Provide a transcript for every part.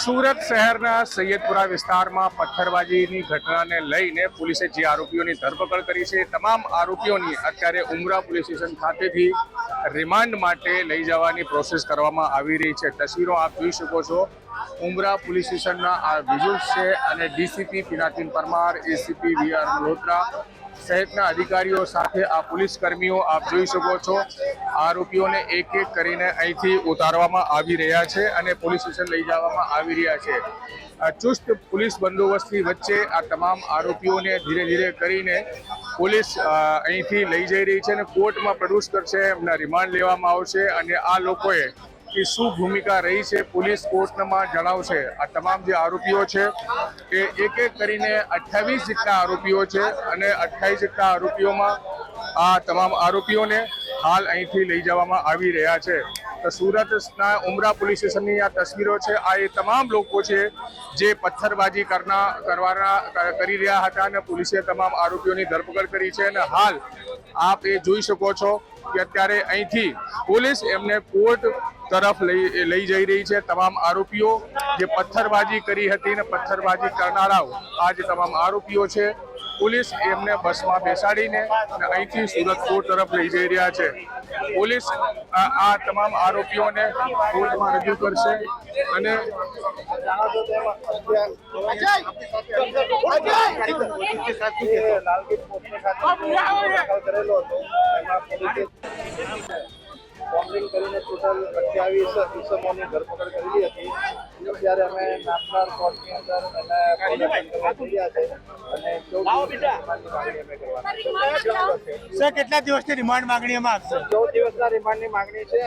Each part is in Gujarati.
સુરત શહેરના સૈયદપુરા વિસ્તારમાં પથ્થરબાજીની ઘટનાને લઈને પોલીસે જે આરોપીઓની ધરપકડ કરી છે, તમામ આરોપીઓની અત્યારે ઉમરા પોલીસ સ્ટેશન ખાતેથી રિમાન્ડ માટે લઈ જવાની પ્રોસેસ કરવામાં આવી રહી છે. તસવીરો આપ જોઈ શકો છો. ઉમરા પોલીસ સ્ટેશનના આ વિઝુઅલ્સ છે અને DCP Pinakin Parmar, ACP V R Malhotra સહિતના અધિકારીઓ સાથે આ પોલીસ કર્મીઓ આપ જોઈ શકો છો. આરોપીઓને એક એક કરીને અહીંથી ઉતારવામાં આવી રહ્યા છે અને પોલીસ સ્ટેશન લઈ જવામાં આવી રહ્યા છે. ચુસ્ત પોલીસ બંદોબસ્તની વચ્ચે આ તમામ આરોપીઓને ધીરે ધીરે કરીને પોલીસ અહીંથી લઈ જઈ રહી છે અને કોર્ટમાં પ્રોડ્યુસ કરશે. એમના રિમાન્ડ લેવામાં આવશે અને આ લોકોએ કે શું ભૂમિકા રહી છે પોલીસ કોર્ટમાં જણાવશે આ તમામ જે આરોપીઓ છે એ એક એક કરીને અઠ્યાવીસ જેટલા આરોપીઓ છે અને અઠ્યાવીસ જેટલા આરોપીઓમાં આ તમામ આરોપીઓને હાલ અહીંથી લઈ જવામાં આવી રહ્યા છે. સુરતના ઉમરા પોલીસ સ્ટેશનની આ તસવીરો છે. આ એ તમામ લોકો છે જે પથ્થરબાજી કરના, કરવાના કરી રહ્યા હતા અને પોલીસે તમામ આરોપીઓની ધરપકડ કરી છે અને હાલ આપ એ જોઈ શકો છો કે અત્યારે અહીંથી પોલીસ એમને કોર્ટ તરફ લઈ લઈ જઈ રહી છે. તમામ આરોપીઓ જે પથ્થરબાજી કરી હતી ને પથ્થરબાજી કરનારાઓ આ જે તમામ આરોપીઓ છે પોલીસ એમને બસમાં બેસાડીને અહીંથી સુરત કોર્ટ તરફ લઈ જઈ રહ્યા છે. પોલીસ આ તમામ આરોપીઓને કોર્ટમાં રજૂ કરશે અને કરીને ટોટલ અઠ્યાવીસ ઇસમોની ધરપકડ કરેલી હતી. અત્યારે અમે નામદાર કોર્ટની અંદર અને માંગણી કેટલા દિવસની રિમાન્ડ માંગણીમાં આપશે? ચૌદ દિવસના રિમાન્ડની માંગણી છે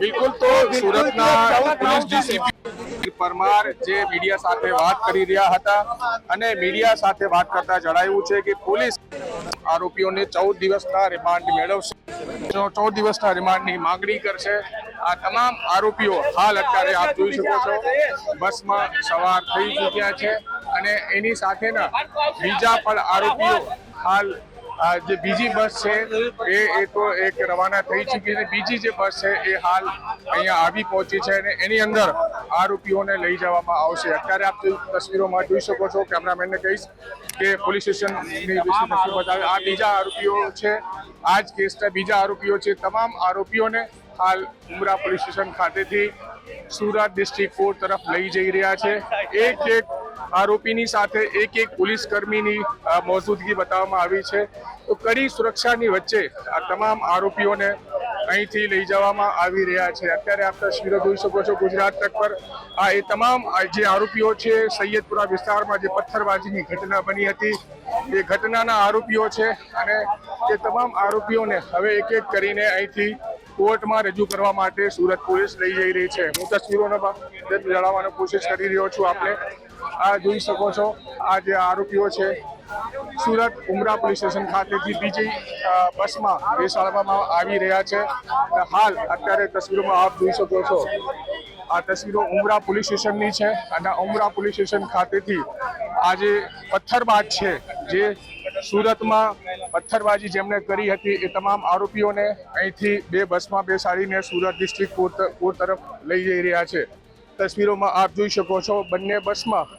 બિલકુલ. તો સુરતના પોલીસ ડીસીપી પરમાર જે મીડિયા સાથે વાત કરી રહ્યા હતા અને મીડિયા સાથે વાત કરતા જણાવ્યું છે કે પોલીસ આરોપીઓને ચૌદ દિવસના રિમાન્ડ મેળવશે. ચૌદ દિવસના રિમાન્ડની માંગણી કરશે. આ તમામ આરોપીઓ હાલ અત્યારે આપ જોઈ શકો છો. બસમાં સવાર થઈ ચૂક્યા છે અને એની સાથેના બીજા પણ આરોપીઓ હાલ જે બીજી બસ છે, એ એ તો એક રવાના થઈ ચૂકી છે. બીજી જે બસ છે, એ હાલ અહીંયા આવી પહોંચી છે અને એની અંદર આરોપીઓને લઈ જવામાં આવશે. અત્યારે આપ તસવીરોમાં જોઈ શકો છો, કેમેરામેનને કહીશ કે પોલીસ સ્ટેશનની બતાવે, આ બીજા આરોપીઓ છે, આ જ કેસના બીજા આરોપીઓ છે. તમામ આરોપીઓને હાલ ઉમરા પોલીસ સ્ટેશન ખાતેથી સુરત ડિસ્ટ્રિક્ટ કોર્ટ તરફ લઈ જઈ રહ્યા છે. એક એક આરોપીની સાથે એક એક પોલીસ કર્મીની મોજૂદગી બતાવવામાં આવી છે. તો કડી સુરક્ષાની વચ્ચે આ તમામ આરોપીઓને અહીંથી લઈ જવામાં આવી રહ્યા છે. અત્યારે આપ તસવીરો જોઈ શકો છો ગુજરાત તક પર. આ એ તમામ જે આરોપીઓ છે, સૈયદપુરા વિસ્તારમાં જે પથ્થરબાજીની ઘટના બની હતી, એ ઘટનાના આરોપીઓ છે અને એ તમામ આરોપીઓને હવે એક એક કરીને અહીંથી કોર્ટમાં રજૂ કરવા માટે સુરત પોલીસ લઈ જઈ રહી છે. હું તસવીરોનો જણાવવાનો કોશિશ કરી રહ્યો છું આપણે આ જોઈ શકો છો, આ જે આરોપીઓ છે, સુરત ઉમરા પોલીસ સ્ટેશન ખાતેથી બીજી બસમાં બેસાડવામાં આવી રહ્યા છે. હાલ અત્યારે તસવીરોમાં આપ જોઈ શકો છો. આ તસવીરો ઉમરા પોલીસ સ્ટેશનની છે અને ઉમરા પોલીસ સ્ટેશન ખાતેથી આ જે પથ્થરબાજ છે જે સુરતમાં પથ્થરબાજી જેમણે કરી હતી એ તમામ આરોપીઓને અહીંથી બે બસમાં બેસાડીને સુરત ડિસ્ટ્રિક્ટ કોર્ટ કોર્ટ તરફ લઈ જઈ રહ્યા છે. તસવીરોમાં આપ જોઈ શકો છો, બંને બસમાં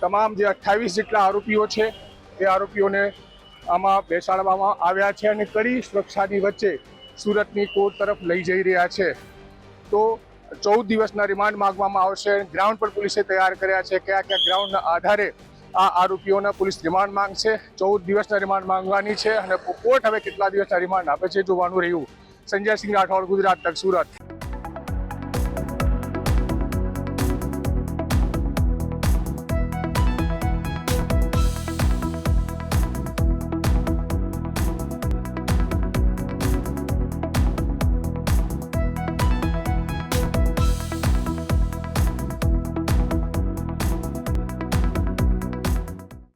તમામ જે અઠ્ઠાવીસ જેટલા આરોપીઓ છે, એ આરોપીઓને આમાં બેસાડવામાં આવ્યા છે અને કડી સુરક્ષાની વચ્ચે સુરતની કોર્ટ તરફ લઈ જઈ રહ્યા છે. તો ચૌદ દિવસના રિમાન્ડ માંગવામાં આવશે. ગ્રાઉન્ડ પર પોલીસે તૈયાર કર્યા છે. કયા કયા ગ્રાઉન્ડના આધારે આ આરોપીઓના પોલીસ રિમાન્ડ માંગશે ચૌદ દિવસના રિમાન્ડ માંગવાની છે અને કોર્ટ હવે કેટલા દિવસના રિમાન્ડ આપે છે જોવાનું રહ્યું. સંજય સિંહ રાઠોડ, ગુજરાત તક, સુરત.